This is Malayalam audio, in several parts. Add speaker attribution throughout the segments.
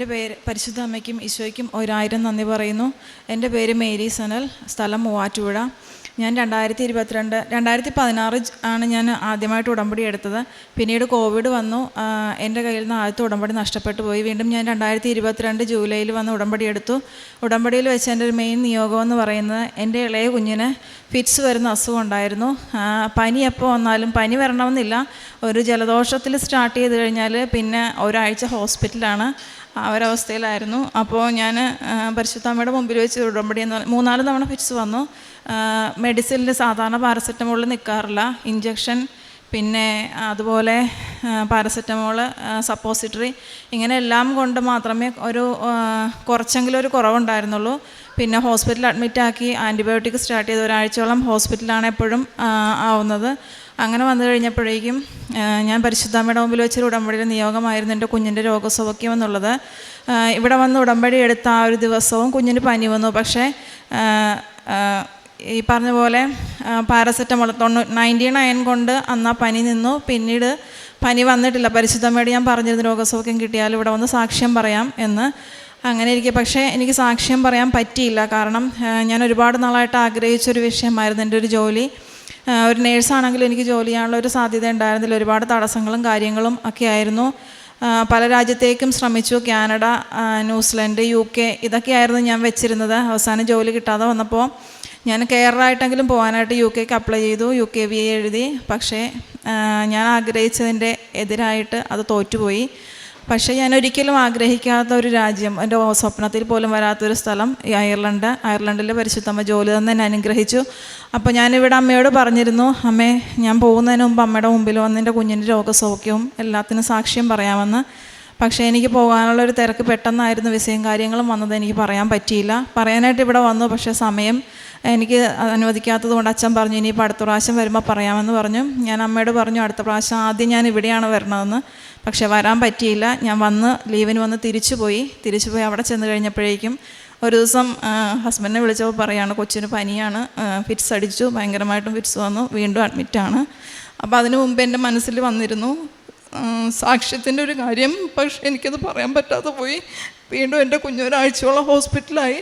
Speaker 1: എന്റെ പേര് പരിശുദ്ധ അമ്മയ്ക്കും ഈശോയ്ക്കും ഒരായിരം നന്ദി പറയുന്നു. എന്റെ പേര് മേരി സനൽ സ്ഥലം മൂവാറ്റുപുഴ. ഞാൻ രണ്ടായിരത്തി ഇരുപത്തിരണ്ട് രണ്ടായിരത്തി പതിനാറ് ആണ് ഞാൻ ആദ്യമായിട്ട് ഉടമ്പടി എടുത്തത്. പിന്നീട് കോവിഡ് വന്നു. എന്റെ കയ്യിൽ നിന്ന് ആദ്യത്തെ ഉടമ്പടി നഷ്ടപ്പെട്ടു പോയി. വീണ്ടും ഞാൻ രണ്ടായിരത്തി ഇരുപത്തിരണ്ട് ജൂലൈയിൽ വന്ന് ഉടമ്പടി എടുത്തു. ഉടമ്പടിയിൽ വെച്ച് എന്റെ ഒരു മെയിൻ നിയോഗം എന്ന് പറയുന്നത് എന്റെ ഇളയ കുഞ്ഞിന് ഫിറ്റ്സ് വരുന്ന അസുഖം ഉണ്ടായിരുന്നു. പനി എപ്പോൾ വന്നാലും പനി വരണമെന്നില്ല. ഒരു ജലദോഷത്തിൽ സ്റ്റാർട്ട് ചെയ്ത് കഴിഞ്ഞാൽ പിന്നെ ഒരാഴ്ച ഹോസ്പിറ്റലാണ് ആ ഒരവസ്ഥയിലായിരുന്നു. അപ്പോൾ ഞാൻ പരിശുദ്ധാമ്മയുടെ മുമ്പിൽ വെച്ച് ഉടമ്പടി എന്ന് മൂന്നാൽ തവണ ഫിറ്റ്സ് വന്നു. മെഡിസിനിൽ സാധാരണ പാരസെറ്റമോളിൽ നിൽക്കാറില്ല ഇഞ്ചക്ഷൻ പിന്നെ അതുപോലെ പാരസെറ്റമോൾ സപ്പോസിറ്ററി ഇങ്ങനെ എല്ലാം കൊണ്ട് മാത്രമേ ഒരു കുറച്ചെങ്കിലും ഒരു കുറവുണ്ടായിരുന്നുള്ളൂ. പിന്നെ ഹോസ്പിറ്റലിൽ അഡ്മിറ്റ് ആക്കി ആന്റിബയോട്ടിക് സ്റ്റാർട്ട് ചെയ്ത് ഒരാഴ്ചയോളം ഹോസ്പിറ്റലാണ് എപ്പോഴും ആവുന്നത്. അങ്ങനെ വന്നു കഴിഞ്ഞപ്പോഴേക്കും ഞാൻ പരിശുദ്ധാമ്മയുടെ മുമ്പിൽ വെച്ചൊരു ഉടമ്പടിയുടെ നിയോഗമായിരുന്നു എന്റെ കുഞ്ഞിന്റെ രോഗസൗഖ്യം എന്നുള്ളത്. ഇവിടെ വന്ന് ഉടമ്പടി എടുത്ത ആ ഒരു ദിവസവും കുഞ്ഞിന് പനി വന്നു. പക്ഷേ ഈ പറഞ്ഞ പോലെ പാരസെറ്റമോൾ തൊണ്ണൂ നയന്റി നയൻ കൊണ്ട് അന്ന് ആ പനി നിന്നു. പിന്നീട് പനി വന്നിട്ടില്ല. പരിശുദ്ധമേടി ഞാൻ പറഞ്ഞിരുന്നു രോഗസൗഖ്യം കിട്ടിയാൽ ഇവിടെ വന്ന് സാക്ഷ്യം പറയാം എന്ന്. അങ്ങനെ ഇരിക്കെ പക്ഷേ എനിക്ക് സാക്ഷ്യം പറയാൻ പറ്റിയില്ല. കാരണം ഞാൻ ഒരുപാട് നാളായിട്ട് ആഗ്രഹിച്ചൊരു വിഷയമായിരുന്നു എന്റെ ഒരു ജോലി. ഒരു നേഴ്സാണെങ്കിലും എനിക്ക് ജോലി ചെയ്യാനുള്ള ഒരു സാധ്യത ഉണ്ടായിരുന്നില്ല. ഒരുപാട് തടസ്സങ്ങളും കാര്യങ്ങളും ഒക്കെ ആയിരുന്നു. പല രാജ്യത്തേക്കും ശ്രമിച്ചു. കാനഡ ന്യൂസിലൻഡ് യു കെ ഇതൊക്കെയായിരുന്നു ഞാൻ വെച്ചിരുന്നത്. അവസാനം ജോലി കിട്ടാതെ വന്നപ്പോൾ ഞാൻ കേരളമായിട്ടെങ്കിലും പോകാനായിട്ട് യു കെക്ക് അപ്ലൈ ചെയ്തു. യു കെ വി എഴുതി. പക്ഷേ ഞാൻ ആഗ്രഹിച്ചതിന്റെ എതിരായിട്ട് അത് തോറ്റുപോയി. പക്ഷേ ഞാൻ ഒരിക്കലും ആഗ്രഹിക്കാത്ത ഒരു രാജ്യം എന്റെ സ്വപ്നത്തിൽ പോലും വരാത്തൊരു സ്ഥലം ഈ അയർലൻഡ് അയർലൻഡിലെ പരിശുദ്ധമ്മ ജോലി തന്നെ എന്നെ അനുഗ്രഹിച്ചു. അപ്പോൾ ഞാനിവിടെ അമ്മയോട് പറഞ്ഞിരുന്നു അമ്മേ ഞാൻ പോകുന്നതിന് മുമ്പ് അമ്മയുടെ മുമ്പിൽ വന്ന് എന്റെ കുഞ്ഞിന്റെ രോഗസൗഖ്യവും എല്ലാത്തിനും സാക്ഷ്യം പറയാമെന്ന്. പക്ഷേ എനിക്ക് പോകാനുള്ള ഒരു തിരക്ക് പെട്ടെന്നായിരുന്നു വിസയും കാര്യങ്ങളും വന്നത്. എനിക്ക് പറയാൻ പറ്റിയില്ല. പറയാനായിട്ട് ഇവിടെ വന്നു. പക്ഷേ സമയം എനിക്ക് അനുവദിക്കാത്തത് കൊണ്ട് അച്ഛൻ പറഞ്ഞു ഇനിയിപ്പോൾ അടുത്ത പ്രാവശ്യം വരുമ്പോൾ പറയാമെന്ന് പറഞ്ഞു. ഞാൻ അമ്മയോട് പറഞ്ഞു അടുത്ത പ്രാവശ്യം ആദ്യം ഞാൻ ഇവിടെയാണ് വരണതെന്ന് പക്ഷേ വരാൻ പറ്റിയില്ല. ഞാൻ വന്ന് ലീവിന് വന്ന് തിരിച്ചു പോയി. തിരിച്ചു പോയി അവിടെ ചെന്ന് കഴിഞ്ഞപ്പോഴേക്കും ഒരു ദിവസം ഹസ്ബൻഡിനെ വിളിച്ചപ്പോൾ പറയാണ് കൊച്ചിന് പനിയാണ്. ഫിറ്റ്സ് അടിച്ചു. ഭയങ്കരമായിട്ടും ഫിറ്റ്സ് വന്നു. വീണ്ടും അഡ്മിറ്റാണ് അപ്പോൾ അതിനു മുമ്പ് എന്റെ മനസ്സിൽ വന്നിരുന്നു സാക്ഷ്യത്തിന്റെ ഒരു കാര്യം പക്ഷെ എനിക്കത് പറയാൻ പറ്റാതെ പോയി. വീണ്ടും എന്റെ കുഞ്ഞൊരാഴ്ചയോളം ഹോസ്പിറ്റലായി.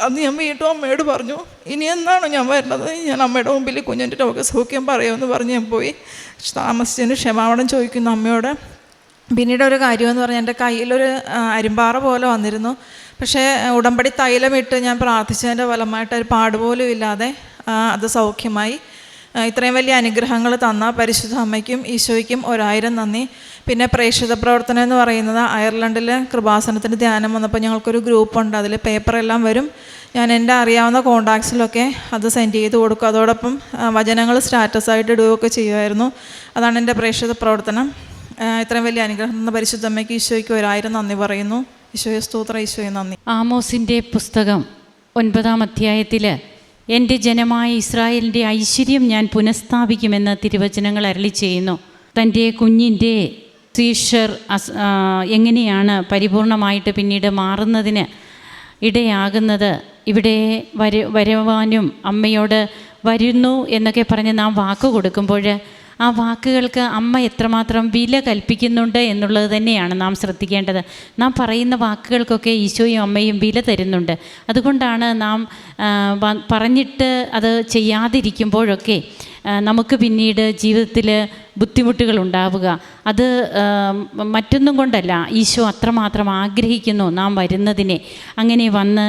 Speaker 1: അന്ന് ഞാൻ വീണ്ടും അമ്മയോട് പറഞ്ഞു ഇനി എന്നാണ് ഞാൻ വരുന്നത് ഞാൻ അമ്മയുടെ മുമ്പിൽ കുഞ്ഞിന്റെ രോഗസൗഖ്യം പറയുമെന്ന് പറഞ്ഞ് ഞാൻ പോയി. താമസിച്ചതിന് ക്ഷമാവണം ചോദിക്കുന്നു അമ്മയോട്. പിന്നീട് ഒരു കാര്യമെന്ന് പറഞ്ഞാൽ എന്റെ കയ്യിലൊരു അരിമ്പാറ പോലെ വന്നിരുന്നു. പക്ഷേ ഉടമ്പടി തൈലമിട്ട് ഞാൻ പ്രാർത്ഥിച്ചതിന്റെ ഫലമായിട്ട് ഒരു പാടുപോലും ഇല്ലാതെ അത് സൗഖ്യമായി. ഇത്രയും വലിയ അനുഗ്രഹങ്ങൾ തന്ന പരിശുദ്ധ അമ്മയ്ക്കും ഈശോയ്ക്കും ഒരായിരം നന്ദി. പിന്നെ പ്രേക്ഷിത പ്രവർത്തനം എന്ന് പറയുന്നത് അയർലൻഡിൽ കൃപാസനത്തിന്റെ ധ്യാനം വന്നപ്പോൾ ഞങ്ങൾക്കൊരു ഗ്രൂപ്പുണ്ട്. അതിൽ പേപ്പറെല്ലാം വരും. ഞാൻ എന്റെ അറിയാവുന്ന കോണ്ടാക്ട്സിലൊക്കെ അത് സെൻഡ് ചെയ്ത് കൊടുക്കും. അതോടൊപ്പം വചനങ്ങൾ സ്റ്റാറ്റസായിട്ട് ഇടുകയൊക്കെ ചെയ്യുമായിരുന്നു. അതാണ് എന്റെ പ്രേക്ഷിത പ്രവർത്തനം. ഇത്രയും വലിയ അനുഗ്രഹം തന്ന പരിശുദ്ധ അമ്മയ്ക്ക് ഈശോയ്ക്ക് ഒരായിരം നന്ദി പറയുന്നു. ഈശോയെ സ്തോത്ര ഈശോയെ നന്ദി.
Speaker 2: ആമോസിന്റെ പുസ്തകം ഒൻപതാം അധ്യായത്തിൽ എന്റെ ജനമായ ഇസ്രായേലിന്റെ ഐശ്വര്യം ഞാൻ പുനഃസ്ഥാപിക്കുമെന്ന് തിരുവചനങ്ങൾ അരളി ചെയ്യുന്നു. തന്റെ കുഞ്ഞിന്റെ സീഷർ എങ്ങനെയാണ് പരിപൂർണമായിട്ട് പിന്നീട് മാറുന്നതിന് ഇടയാകുന്നത്? ഇവിടെ വര വരുവാനും അമ്മയോട് വരുന്നു എന്നൊക്കെ പറഞ്ഞ് നാം വാക്ക് കൊടുക്കുമ്പോൾ ആ വാക്കുകൾക്ക് അമ്മ എത്രമാത്രം വില കൽപ്പിക്കുന്നുണ്ട് എന്നുള്ളത് തന്നെയാണ് നാം ശ്രദ്ധിക്കേണ്ടത്. നാം പറയുന്ന വാക്കുകൾക്കൊക്കെ ഈശോയും അമ്മയും വില തരുന്നുണ്ട്. അതുകൊണ്ടാണ് നാം പറഞ്ഞിട്ട് അത് ചെയ്യാതിരിക്കുമ്പോഴൊക്കെ നമുക്ക് പിന്നീട് ജീവിതത്തിൽ ബുദ്ധിമുട്ടുകൾ ഉണ്ടാവുക അത് മറ്റൊന്നും കൊണ്ടല്ല. ഈശോ അത്രമാത്രം ആഗ്രഹിക്കുന്നു നാം വരുന്നതിനെ. അങ്ങനെ വന്ന്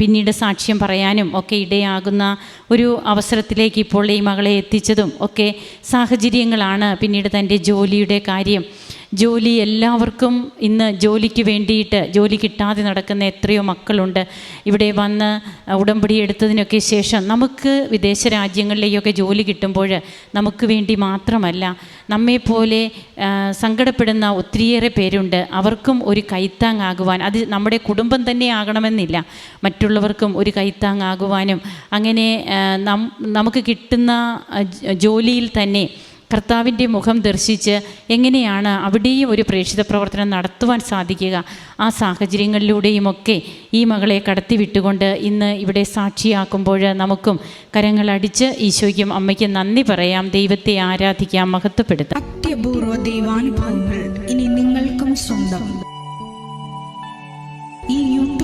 Speaker 2: പിന്നീട് സാക്ഷ്യം പറയാനും ഒക്കെ ഇടയാകുന്ന ഒരു അവസരത്തിലേക്ക് ഇപ്പോൾ ഈ മകളെ എത്തിച്ചതും ഒക്കെ സാഹചര്യങ്ങളാണ് പിന്നീട് തന്റെ ജോലിയുടെ കാര്യം. ജോലി എല്ലാവർക്കും ഇന്ന് ജോലിക്ക് വേണ്ടിയിട്ട് ജോലി കിട്ടാതെ നടക്കുന്ന എത്രയോ മക്കളുണ്ട്. ഇവിടെ വന്ന് ഉടമ്പടി എടുത്തതിനൊക്കെ ശേഷം നമുക്ക് വിദേശ രാജ്യങ്ങളിലേക്കൊക്കെ ജോലി കിട്ടുമ്പോൾ നമുക്ക് വേണ്ടി മാത്രമല്ല നമ്മെപ്പോലെ സങ്കടപ്പെടുന്ന ഒത്തിരിയേറെ പേരുണ്ട്. അവർക്കും ഒരു കൈത്താങ്ങാകുവാൻ അത് നമ്മുടെ കുടുംബം തന്നെ ആകണമെന്നില്ല. മറ്റുള്ളവർക്കും ഒരു കൈത്താങ്ങാകുവാനും അങ്ങനെ നമുക്ക് കിട്ടുന്ന ജോലിയിൽ തന്നെ കർത്താവിന്റെ മുഖം ദർശിച്ച് എങ്ങനെയാണ് അവിടെയും ഒരു പ്രേക്ഷിത പ്രവർത്തനം നടത്തുവാൻ സാധിക്കുക? ആ സാഹചര്യങ്ങളിലൂടെയുമൊക്കെ ഈ മകളെ കടത്തിവിട്ടുകൊണ്ട് ഇന്ന് ഇവിടെ സാക്ഷിയാക്കുമ്പോൾ നമുക്കും കരങ്ങളടിച്ച് ഈശോയ്ക്കും അമ്മയ്ക്കും നന്ദി പറയാം. ദൈവത്തെ ആരാധിക്കാം മഹത്വപ്പെടുത്താം.
Speaker 3: ഇനി നിങ്ങൾക്കും സ്വന്തം. ഈ യൂട്യൂബ്